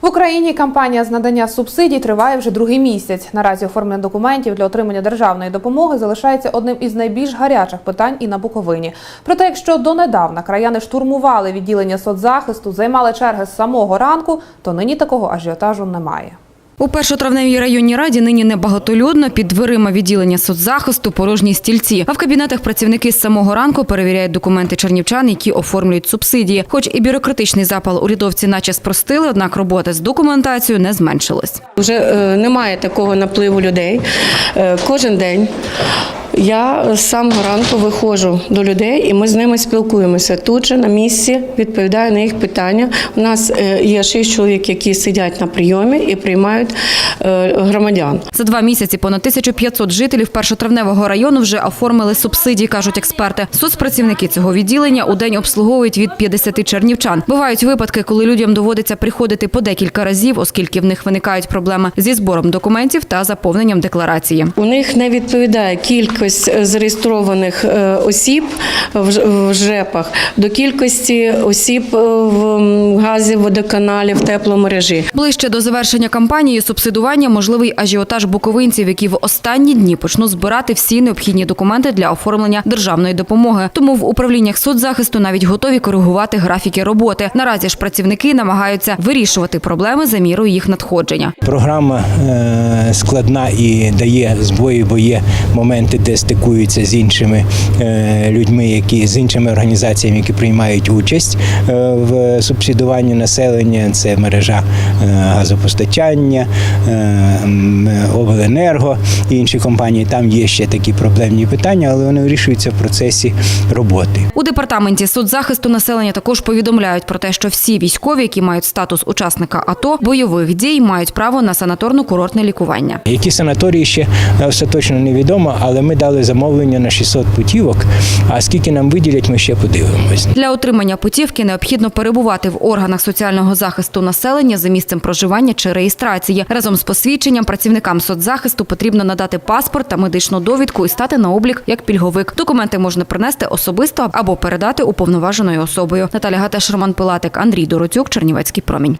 В Україні кампанія з надання субсидій триває вже другий місяць. Наразі оформлення документів для отримання державної допомоги залишається одним із найбільш гарячих питань і на Буковині. Проте, якщо донедавна краяни штурмували відділення соцзахисту, займали черги з самого ранку, то нині такого ажіотажу немає. У першотравневій районній раді нині небагатолюдно, під дверима відділення соцзахисту порожні стільці. А в кабінетах працівники з самого ранку перевіряють документи чернівчан, які оформлюють субсидії. Хоч і бюрократичний запал урядовці наче спростили, однак робота з документацією не зменшилась. Вже е, немає такого напливу людей. Е, Кожен день я з самого ранку виходжу до людей, і ми з ними спілкуємося. Тут же на місці відповідаю на їх питання. У нас е, є шість чоловік, які сидять на прийомі і приймають громадян. За два місяці понад 1500 жителів першотравневого району вже оформили субсидії, кажуть експерти. Соцпрацівники цього відділення у день обслуговують від 50 чернівчан. Бувають випадки, коли людям доводиться приходити по декілька разів, оскільки в них виникають проблеми зі збором документів та заповненням декларації. У них не відповідає кількість зареєстрованих е, осіб в ЖЕПах до кількості осіб е, в газі, водоканалі, в тепломережі. Ближче до завершення кампанії субсидування можливий ажіотаж буковинців, які в останні дні почнуть збирати всі необхідні документи для оформлення державної допомоги. Тому в управліннях соцзахисту навіть готові коригувати графіки роботи. Наразі ж працівники намагаються вирішувати проблеми за мірою їх надходження. Програма е, складна і дає збої, бо є моменти, де стикуються з іншими е, людьми, які з іншими організаціями, які приймають участь е, в субсидуванні населення. Це мережа газопостачання, обленерго і інші компанії. Там є ще такі проблемні питання, але вони вирішуються в процесі роботи. У департаменті соцзахисту населення також повідомляють про те, що всі військові, які мають статус учасника АТО, бойових дій, мають право на санаторно-курортне лікування. Які санаторії ще остаточно невідомо, але ми дали замовлення на 600 путівок. А скільки нам виділять, ми ще подивимось. Для отримання путівки необхідно перебувати в органах соціального захисту населення за місцем проживання чи реєстрації. Разом з посвідченням працівникам соцзахисту потрібно надати паспорт та медичну довідку і стати на облік як пільговик. Документи можна принести особисто або передати уповноваженою особою. Наталя Гатеш, Роман Пилатик, Андрій Дороцюк, Чернівецький промінь.